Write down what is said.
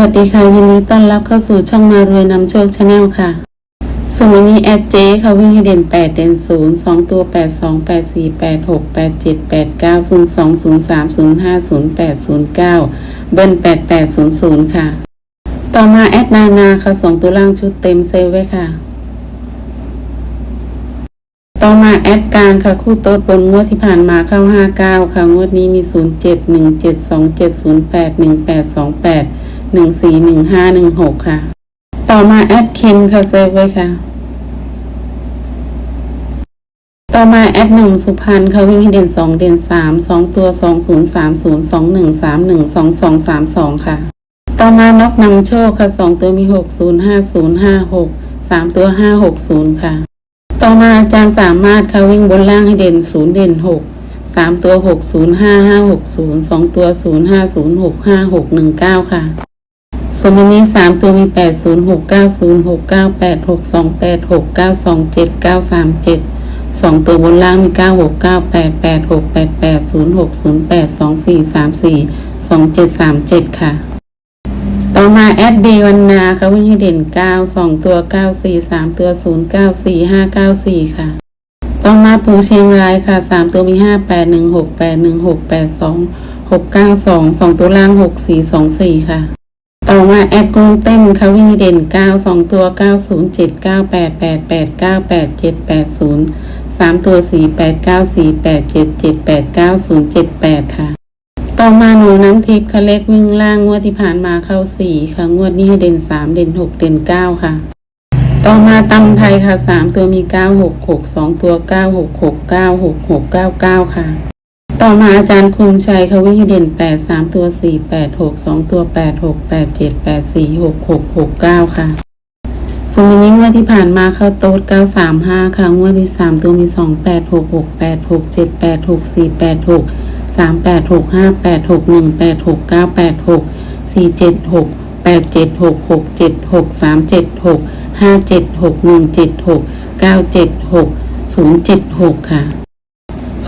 วัสดีค่ะ ยินดีต้อนรับเข้าสู่ช่องมารวยนำโชคชาแนลค่ะสมัยนี้แอดเจค่ะวิ่งให้เด่น 8 เด่น 0 2 ตัว 8 2 8 4 8 6 8 7 8 9 0 2 0 3 0 5 0 8 0 9 เบิ้ล8 8 0 0 ค่ะ ต่อมาแอดนานาค่ะ 2 ตัวล่างชุดเต็มเซฟไว้ค่ะ ต่อมาแอดกลางค่ะ คู่โต๊ดบนงวดที่ผ่านมาเข้า 59 ค่ะ งวดนี้มี 0 7 1 7 2 7 0 8 1 8 2 8 หนึ่งสี่หนึ่งห้าหนึ่งหกค่ะ ต่อมาแอดคิมค่ะเซฟไว้ค่ะ ต่อมาแอดหนึ่งสุพรรณค่ะวิ่งให้เด่นสองเด่นสามสองตัวสองศูนย์สามศูนย์สองหนึ่งสามหนึ่งสองสองสามสองค่ะ ต่อมานกนำโชคค่ะสองตัวมีหกศูนย์ห้าศูนย์ห้าหกสามตัวห้าหกศูนย์ค่ะ ต่อมาอาจารย์สามารถค่ะวิ่งบนล่างให้เด่นศูนย์เด่นหกสามตัวหกศูนย์ห้าห้าหกศูนย์สองตัวศูนย์ห้าศูนย์หกห้าหกหนึ่งเก้าค่ะ ส่วนวันนี้สามตัวมีแปดศูนย์หกเก้าศูนย์หกเก้าแปดหกสองแปดหกเก้าสองเจ็ดเก้าสามเจ็ดสองตัวบนล่างมีเก้าหกเก้าแปดแปดหกแปดแปดศูนย์หกศูนย์แปดสองสี่สามสี่สองเจ็ดสามเจ็ดค่ะ ต่อมาแอดดีวันนาค่ะวิ่งให้เด่นเก้าสองตัวเก้าสี่สามตัวศูนย์เก้าสี่ห้าเก้าสี่ค่ะต่อมาปูเชียงรายค่ะสามตัวมีห้าแปดหนึ่งหกแปดหนึ่งหกแปดสองหกเก้าสองสองตัวล่างหกสี่สองสี่ค่ะ ต่อมาแอดกรุงเต้นค่ะวิ่งเด่นเก้าสองตัวเก้าศูนย์เจ็ดเก้าแปดแปดแปดเก้าแปดเจ็ดแปดศูนย์สามตัวสี่แปดเก้าสี่แปดเจ็ดเจ็ดแปดเก้าศูนย์เจ็ดแปดค่ะ ต่อมาหนูน้ำทิพย์ค่ะเลขวิ่งล่างงวดที่ผ่านมาเข้าสีค่ะ งวดนี้ให้เด่นสามเด่นหกเด่นเก้าค่ะ ต่อมาตำไทยค่ะสามตัวมีเก้าหกหกสองตัวเก้าหกหกเก้าหกหกเก้าเก้าค่ะ ต่อมาอาจารย์คุงชัยควิ่งให้เด่นแปดสามตัวสี่แปดหกสองตัวแปดหกแปดเจ็ดแปดสี่หกหกหกเก้าค่ะส่วนวันนี้งวดที่ผ่านมาเข้าโต๊ดเก้าสามห้าค่ะ งวดที่สามตัวมีสองแปดหกหกแปดหกเจ็ดแปดหกสี่แปดหกสามแปดหกห้าแปดหกหนึ่งแปดหกเก้าแปดหกสี่เจ็ดหกแปดเจ็ดหกหกเจ็ดหกสามเจ็ดหกห้าเจ็ดหกหนึ่งเจ็ดหกเก้าเจ็ดหกศูนย์เจ็ดหกค่ะ